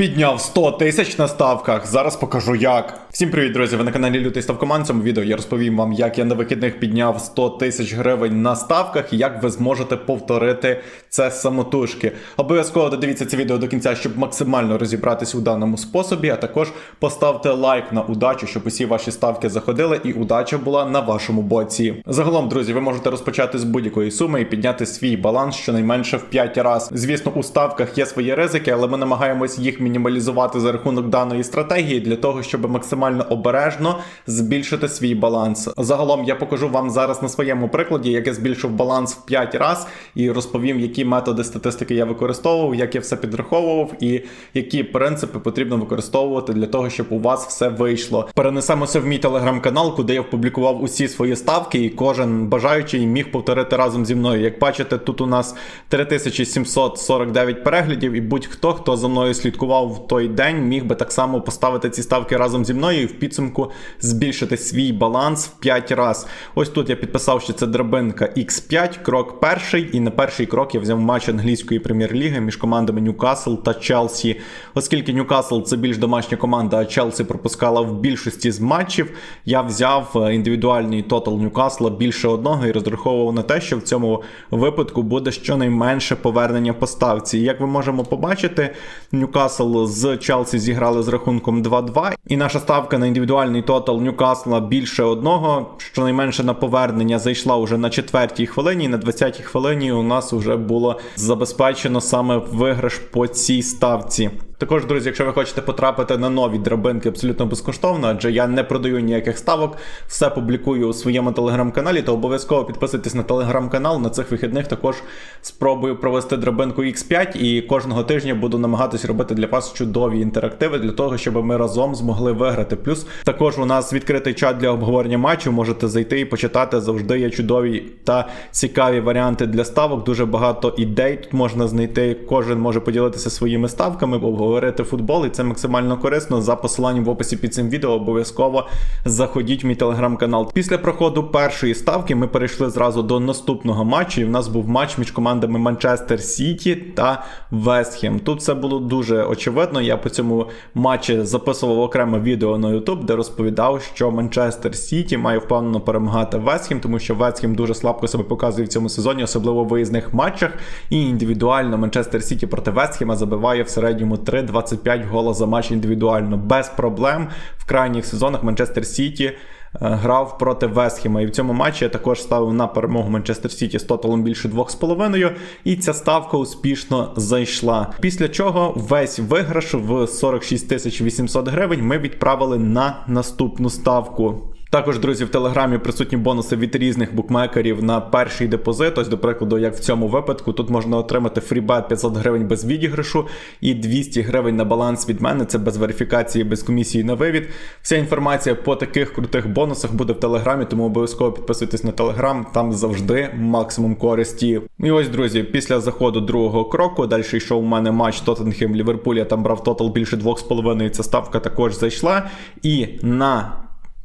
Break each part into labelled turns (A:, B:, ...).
A: Підняв 100 тисяч на ставках. Зараз покажу як. Всім привіт, друзі! Ви на каналі Лютий Ставкоман. В цьому відео я розповім вам, як я на вихідних підняв 100 тисяч гривень на ставках і як ви зможете повторити це самотужки. Обов'язково додивіться це відео до кінця, щоб максимально розібратись у даному способі. А також поставте лайк на удачу, щоб усі ваші ставки заходили, і удача була на вашому боці. Загалом, друзі, ви можете розпочати з будь-якої суми і підняти свій баланс щонайменше в 5 разів. Звісно, у ставках є свої ризики, але ми намагаємось їх мінімалізувати за рахунок даної стратегії для того, щоб максимально обережно збільшити свій баланс. Загалом я покажу вам зараз на своєму прикладі, як я збільшив баланс в 5 разів, і розповім, які методи статистики я використовував, як я все підраховував, і які принципи потрібно використовувати для того, щоб у вас все вийшло. Перенесемося в мій телеграм-канал, куди я опублікував усі свої ставки, і кожен бажаючий міг повторити разом зі мною. Як бачите, тут у нас 3749 переглядів, і будь-хто, хто за мною слідкував в той день, міг би так само поставити ці ставки разом зі мною і в підсумку збільшити свій баланс в 5 разів. Ось тут я підписав, що це драбинка X5, крок перший, і на перший крок я взяв матч англійської прем'єр-ліги між командами Ньюкасл та Челсі. Оскільки Ньюкасл це більш домашня команда, а Челсі пропускала в більшості з матчів, я взяв е, індивідуальний тотал Ньюкасла більше одного і розраховував на те, що в цьому випадку буде щонайменше повернення по ставці. Як ви можемо побачити, Ньюкасл з Челсі зіграли з рахунком 2-2, і наша ставка на індивідуальний тотал Ньюкасла більше одного. Щонайменше на повернення зайшла уже на четвертій хвилині. На 20-й хвилині у нас вже було забезпечено саме виграш по цій ставці. Також, друзі, якщо ви хочете потрапити на нові драбинки абсолютно безкоштовно, адже я не продаю ніяких ставок, все публікую у своєму телеграм-каналі, то обов'язково підписуйтесь на телеграм-канал. На цих вихідних також спробую провести драбинку X5 і кожного тижня буду намагатись робити для вас чудові інтерактиви для того, щоб ми разом змогли виграти. Плюс також у нас відкритий чат для обговорення матчів. Можете зайти і почитати. Завжди є чудові та цікаві варіанти для ставок. Дуже багато ідей тут можна знайти. Кожен може поділитися своїми ставками, обговорити футбол, і це максимально корисно. За посиланням в описі під цим відео обов'язково заходіть в мій телеграм-канал. Після проходу першої ставки ми перейшли зразу до наступного матчу. І в нас був матч між командами Манчестер Сіті та Вестхем. Тут все було дуже очевидно. Я по цьому матчі записував окреме відео на YouTube, де розповідав, що Манчестер Сіті має впевнено перемагати Вестхем, тому що Вестхем дуже слабко себе показує в цьому сезоні, особливо в виїзних матчах. І індивідуально Манчестер Сіті проти Вестхема забиває в середньому 3,25 гола за матч індивідуально без проблем. В крайніх сезонах Манчестер Сіті. Е, Грав проти Вестхема, і в цьому матчі я також ставив на перемогу Манчестер Сіті з тоталом більше 2,5, і ця ставка успішно зайшла. Після чого весь виграш в 46 тисяч 800 гривень ми відправили на наступну ставку. Також, друзі, в телеграмі присутні бонуси від різних букмекерів на перший депозит. Ось, до прикладу, як в цьому випадку, тут можна отримати фрібет 500 гривень без відіграшу і 200 гривень на баланс від мене. Це без верифікації, без комісії на вивід. Вся інформація по таких крутих бонусах буде в телеграмі, тому обов'язково підписуйтесь на телеграм, там завжди максимум користі. І ось, друзі, після заходу другого кроку, далі йшов у мене матч Тоттенхем Ліверпуль, я там брав тотал більше 2,5, і ця ставка також зайшла. І на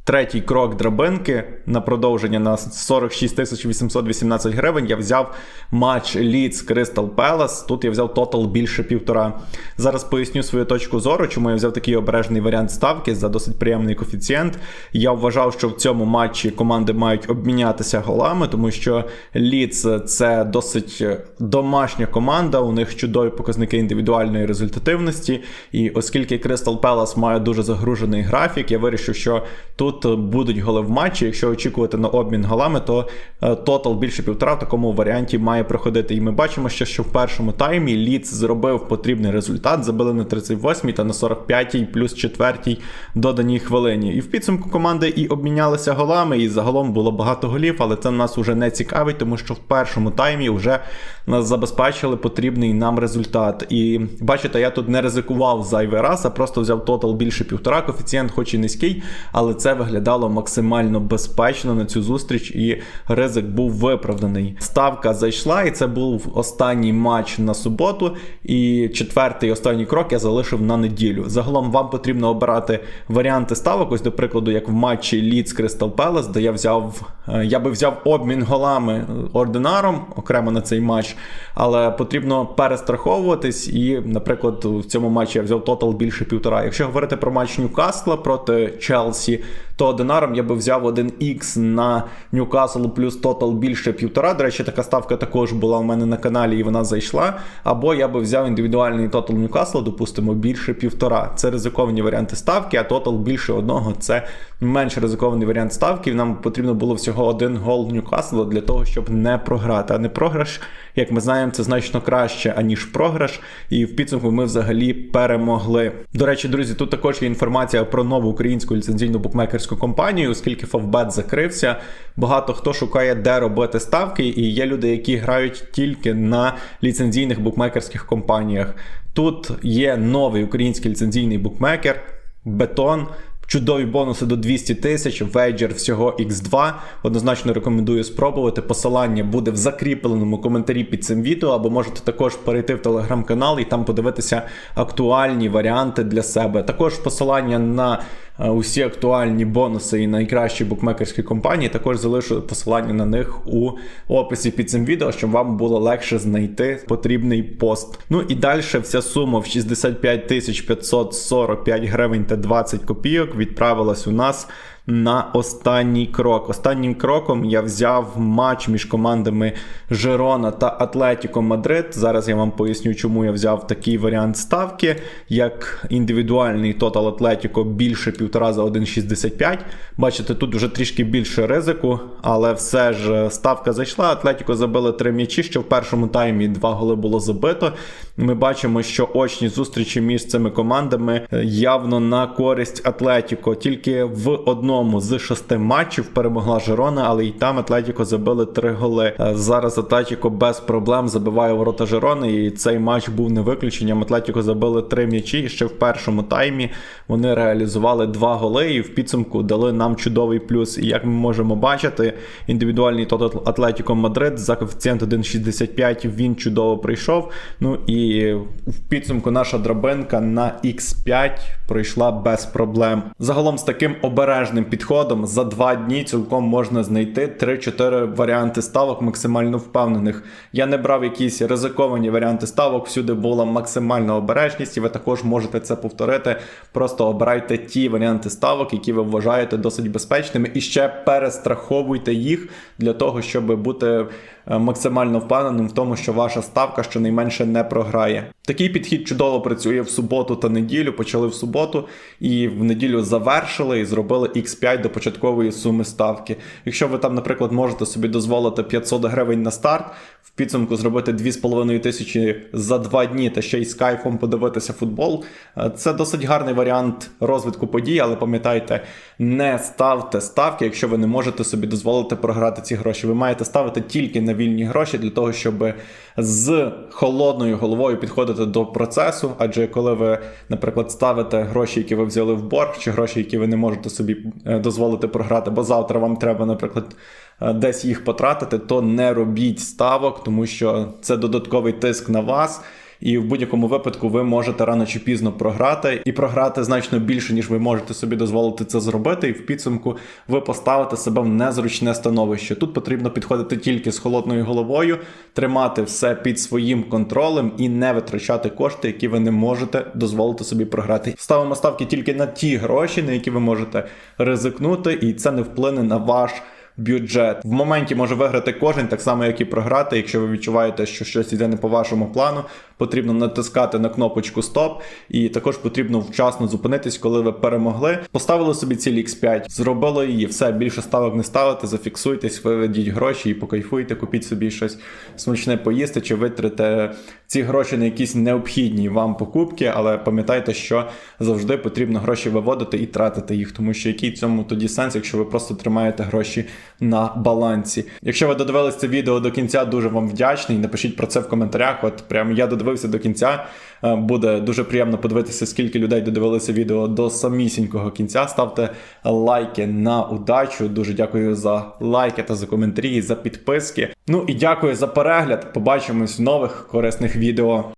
A: Третій крок драбинки на продовження на 46 818 гривень. Я взяв матч Leeds Crystal Palace. Тут я взяв тотал більше півтора. Зараз поясню свою точку зору, чому я взяв такий обережний варіант ставки за досить приємний коефіцієнт. Я вважав, що в цьому матчі команди мають обмінятися голами, тому що Leeds це досить домашня команда. У них чудові показники індивідуальної результативності. І оскільки Crystal Palace має дуже загружений графік, я вирішив, що тут будуть голи в матчі. Якщо очікувати на обмін голами, то е, тотал більше півтора в такому варіанті має проходити. І ми бачимо, що, що в першому таймі Ліц зробив потрібний результат. Забили на 38-й та на 45-й плюс 4-й доданій хвилині. І в підсумку команди і обмінялися голами, і загалом було багато голів, але це нас уже не цікавить, тому що в першому таймі вже нас забезпечили потрібний нам результат. І бачите, я тут не ризикував зайвий раз, а просто взяв тотал більше півтора. Коефіцієнт, хоч і низький, але це виглядає виглядало максимально безпечно на цю зустріч, і ризик був виправданий. Ставка зайшла, і це був останній матч на суботу. І четвертий останній крок я залишив на неділю. Загалом вам потрібно обирати варіанти ставок. Ось, до прикладу, як в матчі Leeds Crystal Palace, де я взяв, е, я би взяв обмін голами ординаром окремо на цей матч, але потрібно перестраховуватись. І, наприклад, в цьому матчі я взяв тотал більше півтора. Якщо говорити про матч Ньюкасла проти Челсі, то динаром я би взяв 1х на Ньюкасл плюс тотал більше півтора. До речі, така ставка також була у мене на каналі, і вона зайшла. Або я би взяв індивідуальний тотал Ньюкасла, допустимо, більше півтора. Це ризиковані варіанти ставки, а тотал більше одного це менш ризикований варіант ставки. Нам потрібно було всього один гол Ньюкасла для того, щоб не програти. А не програш, як ми знаємо, це значно краще, аніж програш. І в підсумку ми взагалі перемогли. До речі, друзі, тут також є інформація про нову українську ліцензійну букмекерську компанію, оскільки Фавбет закрився. Багато хто шукає, де робити ставки, і є люди, які грають тільки на ліцензійних букмекерських компаніях. Тут є новий український ліцензійний букмекер, бетон. Чудові бонуси до 200 тисяч, вейджер всього X2. Однозначно рекомендую спробувати. Посилання буде в закріпленому коментарі під цим відео, або можете також перейти в телеграм-канал і там подивитися актуальні варіанти для себе. Також посилання на усі актуальні бонуси і найкращі букмекерські компанії. Також залишу посилання на них у описі під цим відео, щоб вам було легше знайти потрібний пост. Ну і далі вся сума в 65 545 гривень та 20 копійок відправилась у нас на останній крок. Останнім кроком я взяв матч між командами Жерона та Атлетіко Мадрид. Зараз я вам поясню, чому я взяв такий варіант ставки, як індивідуальний тотал Атлетіко більше півтора за 1,65. Бачите, тут вже трішки більше ризику, але все ж ставка зайшла. Атлетіко забили три м'ячі. Ще в першому таймі два голи було забито. Ми бачимо, що очні зустрічі між цими командами явно на користь Атлетіко. Тільки в одному з шести матчів перемогла Жерона, але і там Атлетіко забили три голи. Е, Зараз Атлетіко без проблем забиває ворота Жерони, і цей матч був не виключенням. Атлетіко забили три м'ячі. І ще в першому таймі вони реалізували два голи і в підсумку дали нам чудовий плюс. І як ми можемо бачити, індивідуальний тотал Атлетіко Мадрид за коефіцієнт 1,65 він чудово прийшов. Ну і в підсумку наша драбинка на X5 пройшла без проблем. Загалом з таким обережним підходом за два дні цілком можна знайти 3-4 варіанти ставок максимально впевнених. Я не брав якісь ризиковані варіанти ставок, всюди була максимальна обережність, і ви також можете це повторити. Просто обирайте ті варіанти ставок, які ви вважаєте досить безпечними, і ще перестраховуйте їх для того, щоб бути максимально впевненим в тому, що ваша ставка щонайменше не програє. Такий підхід чудово працює в суботу та неділю. Почали в суботу і в неділю завершили і зробили X5 до початкової суми ставки. Якщо ви там, наприклад, можете собі дозволити 500 гривень на старт, в підсумку зробити 2,5 тисячі за два дні та ще й з кайфом подивитися футбол. е, Це досить гарний варіант розвитку подій, але пам'ятайте, не ставте ставки, якщо ви не можете собі дозволити програти ці гроші. Ви маєте ставити тільки на вільні гроші для того, щоб з холодною головою підходити до процесу. Адже коли ви, наприклад, ставите гроші, які ви взяли в борг, чи гроші, які ви не можете собі е, дозволити програти, бо завтра вам треба, наприклад, е, десь їх потратити, то не робіть ставок, тому що це додатковий тиск на вас. І в будь-якому випадку ви можете рано чи пізно програти і програти значно більше, ніж ви можете собі дозволити це зробити. І в підсумку ви поставите себе в незручне становище. Тут потрібно підходити тільки з холодною головою, тримати все під своїм контролем і не витрачати кошти, які ви не можете дозволити собі програти. Ставимо ставки тільки на ті гроші, на які ви можете ризикнути, і це не вплине на ваш бюджет. В моменті може виграти кожен, так само як і програти. Якщо ви відчуваєте, що щось йде не по вашому плану, потрібно натискати на кнопочку Стоп, і також потрібно вчасно зупинитись, коли ви перемогли. Поставили собі ціль X5, зробили її, все більше ставок не ставите, зафіксуйтесь, виведіть гроші і покайфуйте, купіть собі щось смачне поїсти чи витрите ці гроші на якісь необхідні вам покупки, але пам'ятайте, що завжди потрібно гроші виводити і тратити їх, тому що який цьому тоді сенс, якщо ви просто тримаєте гроші на балансі. Якщо ви додивились це відео до кінця, дуже вам вдячний. Напишіть про це в коментарях. От прям я додивився додивився до кінця. Е, Буде дуже приємно подивитися, скільки людей додивилися відео до самісінького кінця. Ставте лайки на удачу. Дуже дякую за лайки та за коментарі, за підписки. Ну і дякую за перегляд. Побачимось в нових корисних відео.